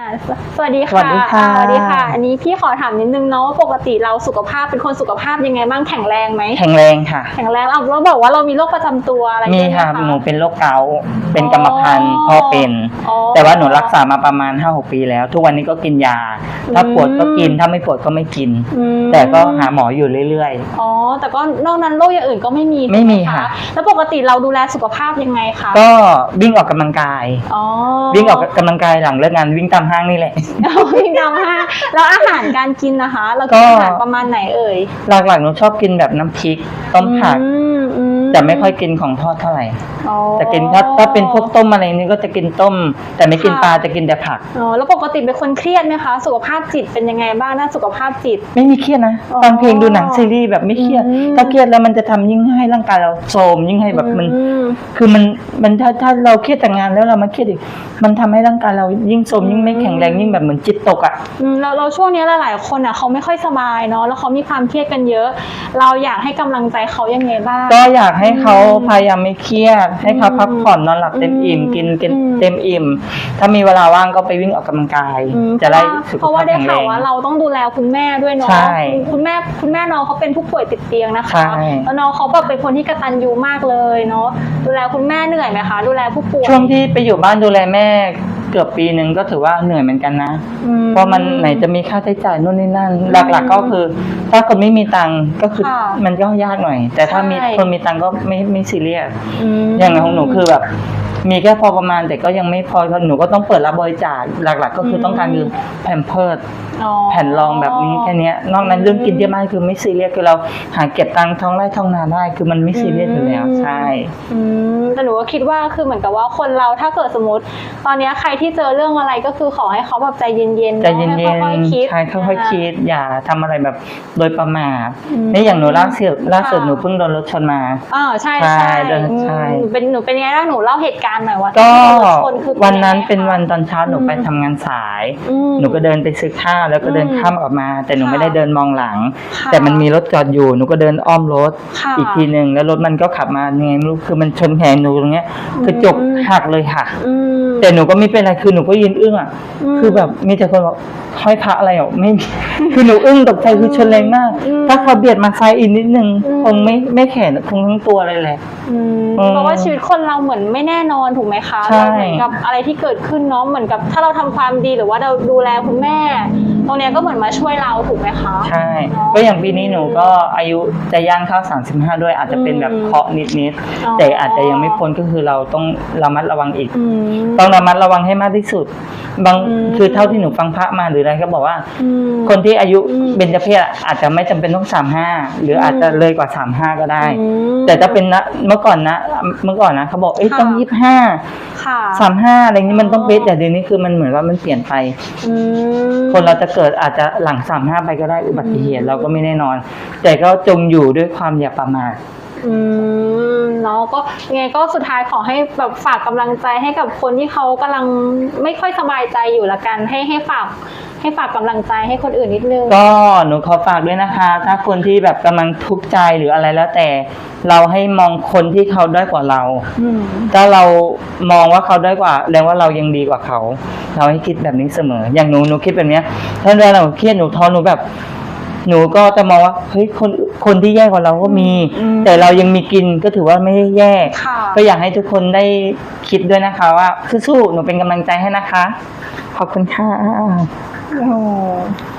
อ่าสสวัสดีสค่ะวัสดีค่ะอ่าสวัสดีค่ะ อันนี้พี่ขอถามนิดนึงเนาะว่าปกติเราสุขภาพเป็นคนสุขภาพยังไงบ้างแข็งแรงไหมแข็งแรงค่ะ แข็งแรงเอาเราบอกว่าเรามีโรคประจำตัวอะไรมีด้วยไหค่ะหนูเป็นโรคเกาต์เป็นกรรมพันธุ์อ๋อพ่อเป็นอ๋อแต่ว่าหนูรักษามาประมาณ5้าหปีแล้ว ทุกวันนี้ก็กินยา ถ้าอืมปวดก็กินถ้าไม่ปวดก็ไม่กินอืมแต่ก็หาหมออยู่เรื่อยอ๋อ แต่ก็นอกนั้นโรคอย่างอื่นก็ไม่มีไม่มีถูกหค่ะ แล้วปกติเราดูแลสุขภาพยังไงคะๆก็วิ่งออกกำลังกายอ๋อวิ่งออกกำลังกายหลังเลิกงานวิ่งตามห้างนี่แหละวิ่งตามห้างแล้วอาหารการกินนะคะ เราก็กินอาหารประมาณไหนเอ่ย หลักๆหนูชอบกินแบบน้ำพริกต้มผัก อืม อืมแต่ไม่ค่อยกินของทอดเท่าไหร่ อ๋อจะกินถ้าถ้าเป็นพวกต้มอะไรนี่ก็จะกินต้ม แต่ไม่กินค่ะปลาจะกินแต่ผัก อ๋อแล้วปกติเป็นคนเครียดไหมคะ สุขภาพจิตเป็นยังไงบ้างด้านสุขภาพจิต ไม่มีเครียดนะอ๋อฟังเพลงดูหนังซีรีส์แบบไม่เครียด อืม ถ้าเครียดแล้วมันจะทำยิ่งให้ร่างกายเราโทรมยิ่งให้แบบมัน อืม คือมันมันถ้าถ้าเราเครียดแต่งานแล้วเรามาเครียดอีกมันทำให้ร่างกายเรายิ่งโทรมยิ่งไม่แข็งแรงยิ่งแบบเหมือนจิตตกอะ อืมเราเราช่วงนี้หลายๆคนอะเขาไม่ค่อยสบายเนาะแล้วเขามีความเครียดกันเยอะ เราอยากให้กำลังใจเขายังไงบ้าง ก็อยากให้เขาอืมพยายามไม่เครียด ให้เขาอืมพักผ่อนนอนหลับเต็มอิ่มอืมกินกินอืมเต็มอิ่ม ถ้ามีเวลาว่างก็ไปวิ่งออกกำลังกายอืมจะได้เพราะว่าสุขเพราะว่าได้ภาพแข็งแรข่าวง ว่าเราต้องดูแลคุณแม่ด้วยเนาะใช่คุณแม่คุณแม่น้องเขาเป็นผู้ป่วยติดเตียงนะคะใช่แล้วน้องเขาแบบเป็นคนที่กตัญญูมากเลยเนาะดูแลคุณแม่เหนื่อยไหมคะ ดูแลผู้ป่วยช่วงที่ไปอยู่บ้านดูแลแม่ เกือบปีหนึ่งก็ถือว่าเหนื่อยเหมือนกันนะ อื เพราะมันไหนจะมีค่าใช้จ่ายนู่นนี่นั่นอืมหลักๆก็คือ ถ้าคนไม่มีตังค์ก็คือค่ะมันก็ยากหน่อย แต่ถ้ามีใช่ คนมีตังค์ก็ไม่ไม่ซีเรียส ม อย่างของหนูคือแบบ มีแค่พอประมาณแต่ก็ยังไม่พอหนูก็ต้องเปิดรับบริจาคหลัก ๆ ก็คือต้องการคือแผ่นเพิร์ดอ๋อ แผ่นรองแบบนี้แค่เนี้ยนอกนั้นเรื่องกินเยอะมากคือไม่ซีเรียสคือเราหาเก็บตังค์ท้องไร่ท้องนาได้คือมันไม่ซีเรียสอยู่แล้วใช่ อืม แต่หนูก็คิดว่าคือเหมือนกับว่าคนเราถ้าเกิดสมมติ ตอนเนี้ยใครที่เจอเรื่องอะไรก็คือขอให้เขาแบบใจเย็นๆใจเย็นให้ค่อยๆคิดๆใช่ค่อยๆคิด อย่าทำอะไรแบบโดยประมาทอืมนี่อย่างหนูล่าสุดล่าสุดค่ะหนูเพิ่งโดนรถชนมาอ่าใช่ใช่ใช่เดินอืมใช่หนูเป็นหนูเป็นยังไงบ้างหนูเล่าเหตุการณ์หน่อยว่าก็ที่โดนรถชนคือวันนั้นยังไงเป็นวันคะตอนเช้าหนูอืมไปทำงานสายอืมหนูก็เดินไปซื้อข้าวแล้วก็เดินอืมข้ามออกมา แต่หนูค่ะไม่ได้เดินมองหลังค่ะแต่มันมีรถจอดอยู่หนูก็เดินอ้อมรถค่ะอีกทีหนึ่งแล้วรถมันก็ขับมายังไงไม่รู้คือมันชนแขนหนูตรงเนี้ยกระจกอืมหักเลยค่ะ อืม แต่หนูก็ไม่เป็นไรคือหนูก็ยืนอึ้งอะอืมคือแบบมีแต่คนบอกห้อยพระอะไรอะไม่ คือหนูอึ้งตกใจคือชนแรงมาก อืมถ้าเขาเบียดมาซ้ายอีกนิดนึงอืม คงไม่ไม่แขนคงทั้งตัวเลยแหละ อืมอืมเพราะว่าชีวิตคนเราเหมือนไม่แน่นอนถูกไหมคะใช่เราเหมือนกับอะไรที่เกิดขึ้นเนาะเหมือนกับถ้าเราทำความดีหรือว่าเราดูแลคุณแม่ ตรงเนี้ยก็เหมือนมาช่วยเราถูกไหมคะ ใช่ ก็อย่างปีนี้หนูก็อายุจะย่างเข้า 35 ด้วยอาจจะเป็นแบบอืมเคาะนิดอ๋อๆแต่อาจจะยังไม่พ้นก็คือเราต้องระมัดระวังอีกอืมต้องระมัดระวังให้มากที่สุด บางอืมคือเท่าที่หนูฟังพระมาหรืออะไรก็บอกว่าอืมคนที่อายุอืมเบญจเพศอะอาจจะไม่จำเป็นต้องสามห้าหรืออาจจะเลยกว่าสามห้าก็ได้อืมแต่ถ้าเป็นนะเมื่อก่อนนะ เมื่อก่อนนะเขาบอกเอ้ยค่ะต้องยี่ห้า ค่ะสามห้าอะไรอย่างนี้มันต้องเป๊ะอ๋อแต่เดี๋ยวนี้คือมันเหมือนว่ามันเปลี่ยนไป อืม คนเราจะเกิดอาจจะหลังสามห้าไปก็ได้อุบัติเหตุอืมเราก็ไม่แน่นอน แต่ก็จงอยู่ด้วยความอย่าประมาท อืมเนาะก็ยังไงก็สุดท้ายขอให้แบบฝากกำลังใจให้กับคนที่เขากำลังไม่ค่อยสบายใจอยู่ละกัน ให้ให้ฝาก ให้ฝากกำลังใจให้คนอื่นนิดนึง ก็หนูขอฝากด้วยนะคะ ถ้าคนที่แบบกำลังทุกข์ใจหรืออะไรแล้วแต่ เราให้มองคนที่เขาด้อยกว่าเรา อืม ถ้าเรามองว่าเขาด้อยกว่าแปลว่าเรายังดีกว่าเขา เราให้คิดแบบนี้เสมอ อย่างหนูหนูคิดแบบเนี้ยถ้าเวลาเราเครียดหนูท้อหนูแบบ หนูก็จะมองว่าเฮ้ยคนคนที่แย่กว่าเราก็มี อืมแต่เรายังมีกินก็ถือว่าไม่ได้แย่ ค่ะ ก็อยากให้ทุกคนได้คิดด้วยนะคะ ว่าสู้ๆหนูเป็นกำลังใจให้นะคะ ขอบคุณค่ะ 哦。